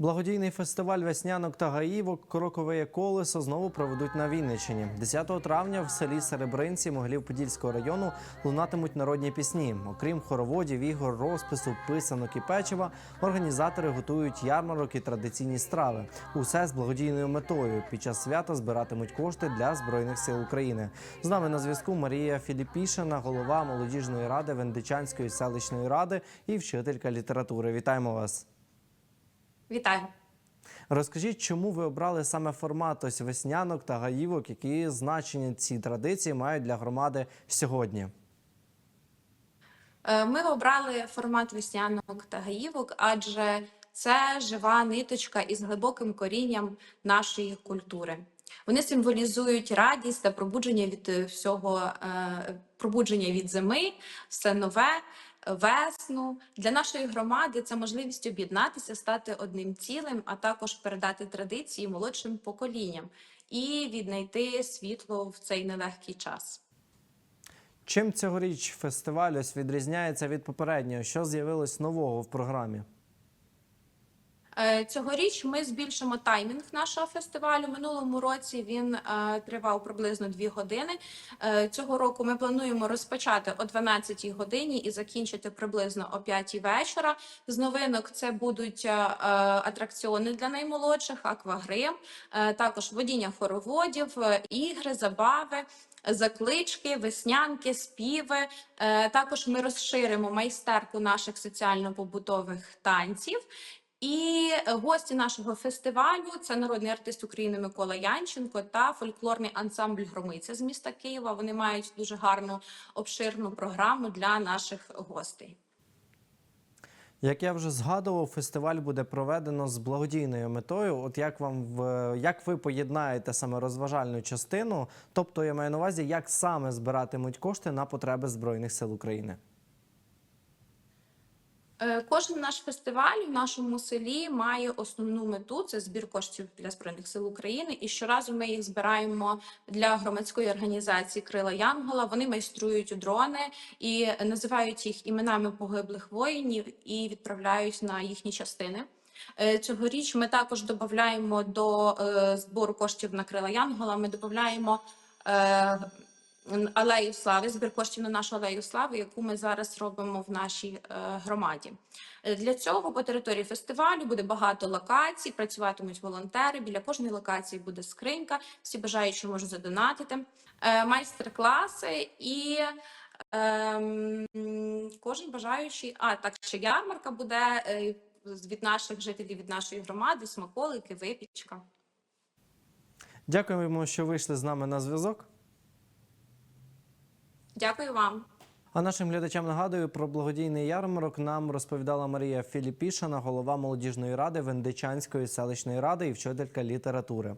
Благодійний фестиваль веснянок та гаївок Крокове колесо знову проведуть на Вінниччині. 10 травня в селі Серебринці Могилів-Подільського району лунатимуть народні пісні. Окрім хороводів, ігор, розпису, писанок і печива, організатори готують ярмарок і традиційні страви. Усе з благодійною метою. Під час свята збиратимуть кошти для збройних сил України. З нами на зв'язку Марія Філіпішина, голова молодіжної ради Вендичанської селищної ради і вчителька літератури. Вітаємо вас. Вітаю. Розкажіть, чому ви обрали саме формат ось веснянок та гаївок, які значення ці традиції мають для громади сьогодні? Е, Ми обрали формат веснянок та гаївок, адже це жива ниточка із глибоким корінням нашої культури. Вони символізують радість та пробудження від е, всього, е, пробудження від зими, все нове, весну. Для нашої громади це можливість об'єднатися, стати одним цілим, а також передати традиції молодшим поколінням і віднайти світло в цей нелегкий час. Чим цьогоріч фестиваль ось відрізняється від попереднього? Що з'явилось нового в програмі? Е, Цьогоріч ми збільшимо таймінг нашого фестивалю. Минулому році він е, тривав приблизно 2 години. Е, цього року ми плануємо розпочати о 12-й годині і закінчити приблизно о 5 вечора. З новинок це будуть атракціони для наймолодших, аквагрим, також водіння хороводів, ігри, забави. Заклички, веснянки, співи. Також ми розширимо майстерку наших соціально-побутових танців. І гості нашого фестивалю це народний артист України Микола Янченко та фольклорний ансамбль Громиця з міста Києва. Вони мають дуже гарну обширну програму для наших гостей. Як я вже згадував, фестиваль буде проведено з благодійною метою. От як вам в як ви поєднаєте саме розважальну частину? Тобто я маю на увазі, як саме збиратимуть кошти на потреби збройних сил України? Е, Кожен наш фестиваль в нашому селі має основну мету це збір коштів для збройних сил України. І щоразу ми їх збираємо для громадської організації Крила Янгола. Вони майструють дрони і називають їх іменами погиблих воїнів і відправляють на їхні частини. Е, Цьогоріч ми також додаємо до е, збору коштів на Крила Янгола. Ми додаємо алею слави, збір коштів на нашу алею слави, яку ми зараз робимо в нашій е, громаді. Е, Для цього по території фестивалю буде багато локацій, працюватимуть волонтери. Біля кожної локації буде скринька. Всі бажаючі можуть задонатити. Е, Майстер-класи і ем, кожен бажаючий. А так ще ярмарка буде е, від наших жителів від нашої громади, смаколики, випічка. Дякуємо, що вийшли з нами на зв'язок. Дякую вам. А нашим глядачам нагадую про благодійний ярмарок нам розповідала Марія Філіпішина, голова молодіжної ради Вендичанської селищної ради і вчителька літератури.